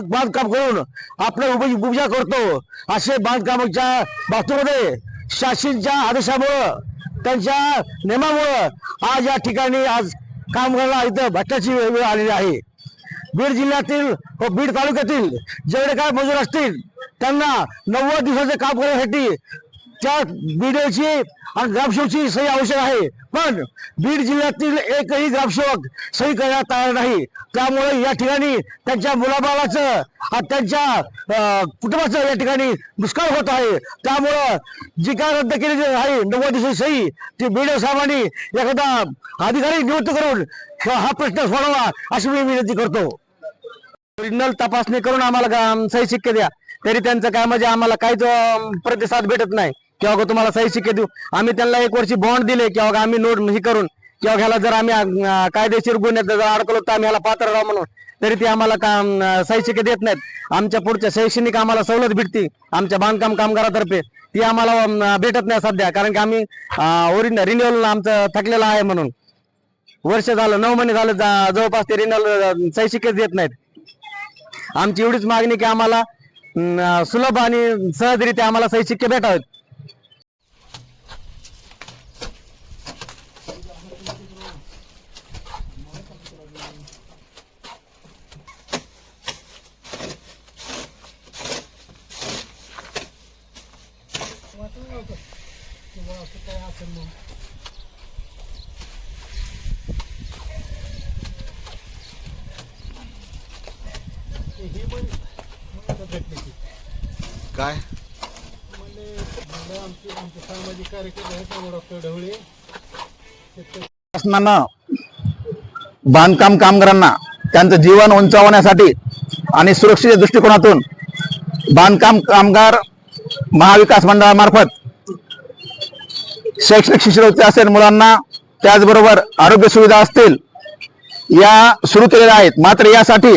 बांधकाम करून आपल्या उप- उपजा करतो. असे बांधकामाच्या बाबतीमध्ये शासनच्या आदेशामुळं त्यांच्या नियमामुळं आज या ठिकाणी आज कामगारांना इथं भट्ट्याची वेळ वेळ आलेली आहे. बीड जिल्ह्यातील व बीड तालुक्यातील जेवढे काय मजूर असतील त्यांना नव्वद दिवसाचे काम करण्यासाठी त्या बीडची आणि ग्रामसेवकची सही आवश्यक आहे. पण बीड जिल्ह्यातील एकही ग्रामसेवक सही करण्यात तयार नाही. त्यामुळे या ठिकाणी त्यांच्या मुलाबाळाचं आणि त्यांच्या कुटुंबाचं या ठिकाणी दुष्काळ होत आहे. त्यामुळं जी काय रद्द केलेली आहे नव्वद दिवसाची सही ती बीड साहेबांनी एखादा अधिकारी नियुक्त करून हा प्रश्न सोडवा अशी मी विनंती करतो. ओरिजिनल तपासणी करून आम्हाला सही शिक्के द्या. तरी त्यांचं काय म्हणजे आम्हाला काहीच प्रतिसाद भेटत नाही. किंवा अगं तुम्हाला सही शिक्के देऊ. आम्ही त्यांना एक वर्षी बॉन्ड दिले किंवा का आम्ही नोट हे करून किंवा ह्याला जर आम्ही कायदेशीर गुन्ह्यात जर अडकलो तर आम्ही ह्याला पात्र राहू म्हणून. तरी ते आम्हाला काम अं, सही शिक्के देत नाहीत. आमच्या पुढच्या शैक्षणिक आम्हाला सवलत भेटते आमच्या बांधकाम कामगारातर्फे. ती आम्हाला भेटत नाही सध्या कारण की आम्ही ओरिजिनल रिन्युअल आमचं थकलेलं आहे म्हणून. वर्ष झालं नऊ महिने झालं जवळपास ते रिन्युअल सही देत नाहीत. आमची एवढीच मागणी की आम्हाला सुलभ आणि सहजरित्या आम्हाला सही शिक्के काय? शासनानं बांधकाम कामगारांना त्यांचं जीवन उंचावण्यासाठी आणि सुरक्षेच्या दृष्टिकोनातून बांधकाम कामगार महाविकास मंडळामार्फत शैक्षणिक शिष्यवृत्ती असेल मुलांना त्याचबरोबर आरोग्य सुविधा असतील या सुरू केलेल्या आहेत. मात्र यासाठी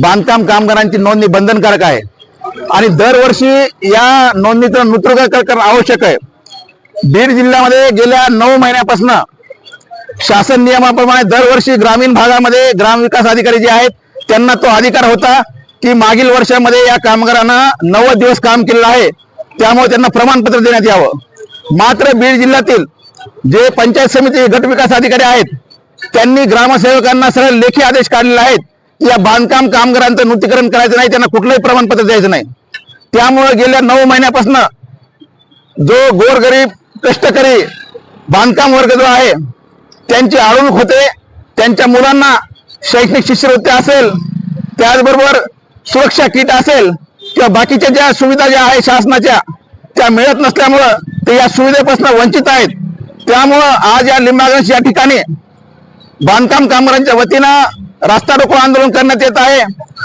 बांधकाम कामगारांची नोंदणी बंधनकारक आहे. आणि दरवर्षी या नोंदणीचं नूतनीकरण करणं आवश्यक आहे. बीड जिल्ह्यामध्ये गेल्या नऊ महिन्यापासून शासन नियमाप्रमाणे दरवर्षी ग्रामीण भागामध्ये ग्रामविकास अधिकारी जे आहेत त्यांना तो अधिकार होता की मागील वर्षामध्ये या कामगारांना नव्वद दिवस काम केलेलं आहे. त्यामुळे त्यांना प्रमाणपत्र देण्यात यावं. मात्र बीड जिल्ह्यातील जे पंचायत समिती गटविकास अधिकारी आहेत त्यांनी ग्रामसेवकांना सरळ लेखी आदेश काढलेले आहेत की या बांधकाम कामगारांचं नूतनीकरण करायचं नाही त्यांना कुठलंही प्रमाणपत्र द्यायचं नाही. त्यामुळे गेल्या नऊ महिन्यापासून जो गोरगरीब कष्टकरी बांधकाम वर्ग जो आहे त्यांची आळवणूक होते त्यांच्या मुलांना शैक्षणिक शिष्यवृत्ती असेल त्याचबरोबर सुरक्षा किट असेल किंवा बाकीच्या ज्या सुविधा ज्या आहेत शासनाच्या त्या मिळत नसल्यामुळं ते या सुविधेपासून वंचित आहेत. त्यामुळं आज या लिंबागंज या ठिकाणी बांधकाम कामगारांच्या वतीनं रास्ता रोको आंदोलन करण्यात येत आहे.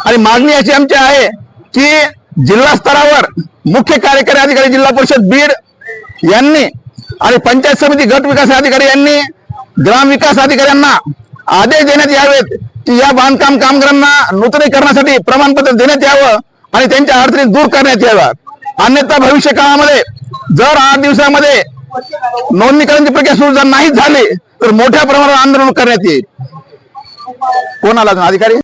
आणि मागणी अशी आमची आहे की जिल्हा स्तरावर मुख्य कार्यकारी अधिकारी जिल्हा परिषद बीड यांनी आणि पंचायत समिती गट विकास अधिकारी यांनी ग्राम विकास अधिकाऱ्यांना आदेश देण्यात यावेत की या बांधकाम कामगारांना नूतनीकरणासाठी प्रमाणपत्र देण्यात यावं आणि त्यांच्या अडचणी दूर करण्यात याव्यात. अन्यथा भविष्य काळामध्ये जर आठ दिवसामध्ये नोंदणीकरणची प्रक्रिया सुरू जर नाही झाली तर मोठ्या प्रमाणावर आंदोलन करण्यात येईल. कोणाला अधिकारी?